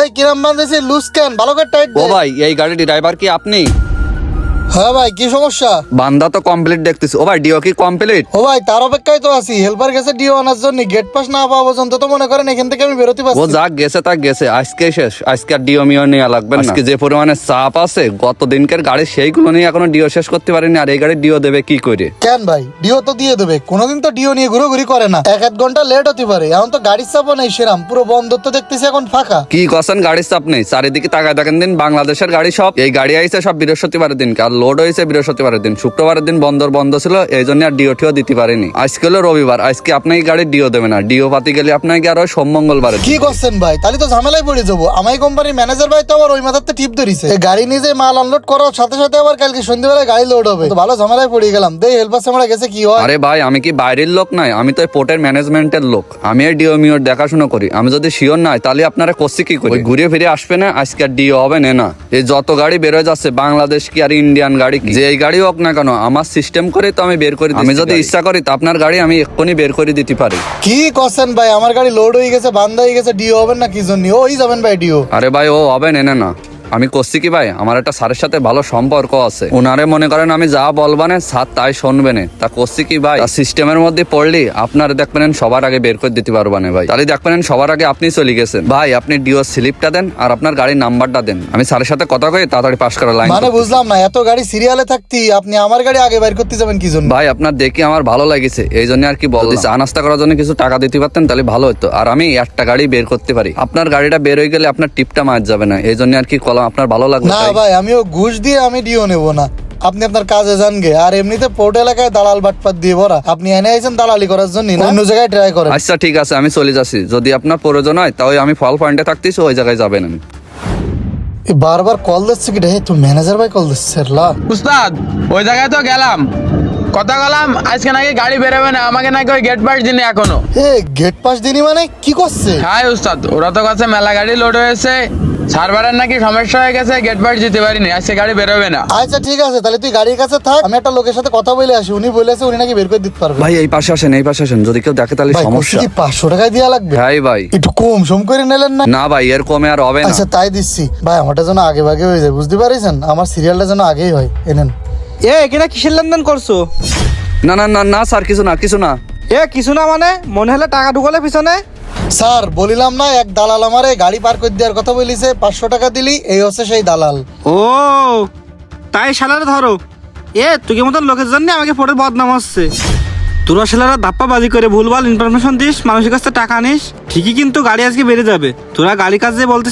এই কিরাম বান্ধেছি loose can ভালো করে টাইট ও দে ভাই, এই গাড়ির ড্রাইভার কি আপনি? হ্যাঁ ভাই কি সমস্যা? বান্দা তো কমপ্লিট দেখতেছি। ও ভাই ডিও কি কমপ্লিট ও ভাই তার অপেক্ষায় তো আছি। হেল্পার গেছে ডিও আনার জন্য। গেট পাস না পাওয়া পর্যন্ত তো মনে করেন এখান থেকে আমি বেরোতে পারছি। না। যা গেছে তা গেছে। আজকে শেষ। আজকে আর ডিও মিও নেওয়া লাগবে না। আজকে যে পরিমাণে চাপ আছে গত দিনকার গাড়ি সেইগুলো নিয়ে এখনও ডিও শেষ করতে পারিনি। আর এই গাড়ি ডিও দেবে কি করে? কেন ভাই? ডিও তো দিয়ে দেবে। কোনোদিন তো ডিও নিয়ে ঘুরোঘুরি করে না। এক এক ঘণ্টা লেট হতে পারে। এখন তো গাড়ির চাপও নেই সেরাম। পুরো বন্ধ তো দেখতেছি এখন ফাঁকা। কি কছেন গাড়ির চাপ নেই। চারিদিকে তাকায় দেখেন দিন বাংলাদেশের গাড়ি সব এই গাড়ি আইছে সব বৃহস্পতিবারের দিনকে। আর লোড হয়েছে বৃহস্পতিবারের দিন। শুক্রবারের দিন বন্দর বন্ধ ছিল এই জন্য আর ডিও টিও দিতে পারেনি। আজকে হলো রবিবার আজকে আপনাকে গাড়ি ডিও দেবে না। ডিও পাতি গেলে আপনাকে আর সোম মঙ্গলবার কি করছেন ভাই? তাহলে তো ঝামেলায় পড়ে যাব। আমাই কোম্পানির ম্যানেজার ভাই তো আবার ওই মাথাতে টিপ ধরিছে। গাড়ি নিজে মাল আনলোড করার সাথে সাথে আবার কালকে সন্ধ্যেবেলায় গাড়ি লোড হবে। ভালো ঝামেলায় পড়ে গেলাম। দেই হেল্পার আমরা গেছে কি হয়? আরে ভাই আমি কি বাইরের লোক নাই? আমি তো পোর্টের ম্যানেজমেন্টের লোক। আমি এই ডিও মিওর দেখাশোনা করি। আমি যদি শিওর নাই তাহলে আপনারা করছি কি করি? ঘুরে ফিরে আসবে না? আজকে আর ডিও হবে না। এই যত গাড়ি বের হয়ে যাচ্ছে বাংলাদেশ কি আর ইন্ডিয়ান গাড়ি কি? যে এই গাড়ি হোক না কেন আমার সিস্টেম করে তো আমি বের করে আমি যদি ইচ্ছা করি তো আপনার গাড়ি আমি এক্ষুনি বের করে দিতে পারি। কি করছেন ভাই? আমার গাড়ি লোড হয়ে গেছে বান্ধা হয়ে গেছে ডিও হবেন না কি জন্য? ওই যাবেন ভাই ডিও আরে ভাই ও হবেন এনে না। আমি করছি কি ভাই? আমার একটা স্যারের সাথে ভালো সম্পর্ক আছে। ওনারে মনে করেন আমি যা বলবানে স্যার তাই শুনবে না তা করছি কি ভাই? সিস্টেমের মধ্যে পড়লি আপনার দেখবেন সবার আগে বের করে দিতে পারবানে ভাই। তাহলে দেখবেন সবার আগে আপনি চলে গেছেন। ভাই আপনি ডিও স্লিপটা দেন আর আপনার গাড়ির নাম্বারটা দেন। আমি স্যারের সাথে কথা কই তাড়াতাড়ি পাস করা লাইন মানে বুঝলাম না এত গাড়ি সিরিয়ালে থাকতি আপনি আমার গাড়ি আগে বের করতে যাবেন কি জন্য? ভাই আপনার দেখে আমার ভালো লাগেছে এই জন্য আর কি বলছি চা নাস্তা করার জন্য কিছু টাকা দিতে পারতেন তাহলে ভালো হতো আর আমি একটা গাড়ি বের করতে পারি। আপনার গাড়িটা বের হয়ে গেলে আপনার টিপটা মার যাবে না এই জন্য আর কি কলম আপনার ভালো লাগবে না ভাই আমিও ঘুষ দিয়ে আমি ডিও নেব না। আপনি আপনার কাজে যান গে আর এমনিতে পোর্ট এলাকায় দালাল বাটপাত দিয়ে ভরা। আপনি এনে আইছেন দালালি করার জন্য না? অন্য জায়গায় ট্রাই করেন। আচ্ছা ঠিক আছে আমি চলে যাচ্ছি। যদি আপনার প্রয়োজন হয় তাহলে আমি ফল পয়েন্টে থাকতেছি ওই জায়গায় যাবেন আমি এ বারবার কল দিচ্ছে কি রে? তো ম্যানেজার ভাই কল দিচ্ছে লা। উস্তাদ ওই জায়গায় তো গেলাম। কথা গেলাম আজকে নাকি গাড়ি বেরোবে না আমাকে নাকি ওই গেট পাস দিনে এখনও। এ গেট পাস দিনি মানে কি করছে? হ্যাঁ উস্তাদ ওরা তো কাছে মেলা গাড়ি লোড হয়েছে। সার্ভারের নাকি সমস্যা হয়ে গেছে গেট দিতে পারিনি আজকে গাড়ি বেরোবে না। আচ্ছা ঠিক আছে তাহলে তুই গাড়ির কাছে থাক আমি একটা লোকের সাথে কথা বলে আসি উনি বলেছে উনি নাকি বের করে দিতে পারবে। ভাই এই পাশে আসেন এই পাশে আসেন যদি কেউ দেখে তাহলে ভাই সমস্যা। কি পাঁচশো দেওয়া লাগবে? হ্যাঁ ভাই। একটু কম সম করে নিলেন না? না ভাই এর কমে আর হবে না। আচ্ছা তাই দিচ্ছি। ভাই আমারটা যেন আগে ভাগে হয়ে যায় বুঝতে পারিছেন? আমার সিরিয়ালটা যেন আগেই হয় এনেন এ এখানে কিসের লেনদেন করছ? না না না না স্যার কিছু না কিছু না। এ কিছু না মানে? মনে হলে টাকা ঢুকালে পিছনে। স্যার, বলিলাম না, এক দালাল আমারে গাড়ি পার করে দেওয়ার কথা বলিছে, পাঁচশো টাকা দিলি, এই হচ্ছে সেই দালাল। ও, তাই শালারে ধরো। এ, তুই মতন লোকের জন্য আমাকে ফোটের বদনাম হচ্ছে? তোরা শালারা দাপ্পা বাজি করে ভুলভাল ইনফরমেশন দিস, মানুষের কাছে টাকা নিস ঠিকই কিন্তু গাড়ি আজকে বেড়ে যাবে। তোরা গাড়ি কাজে বলতে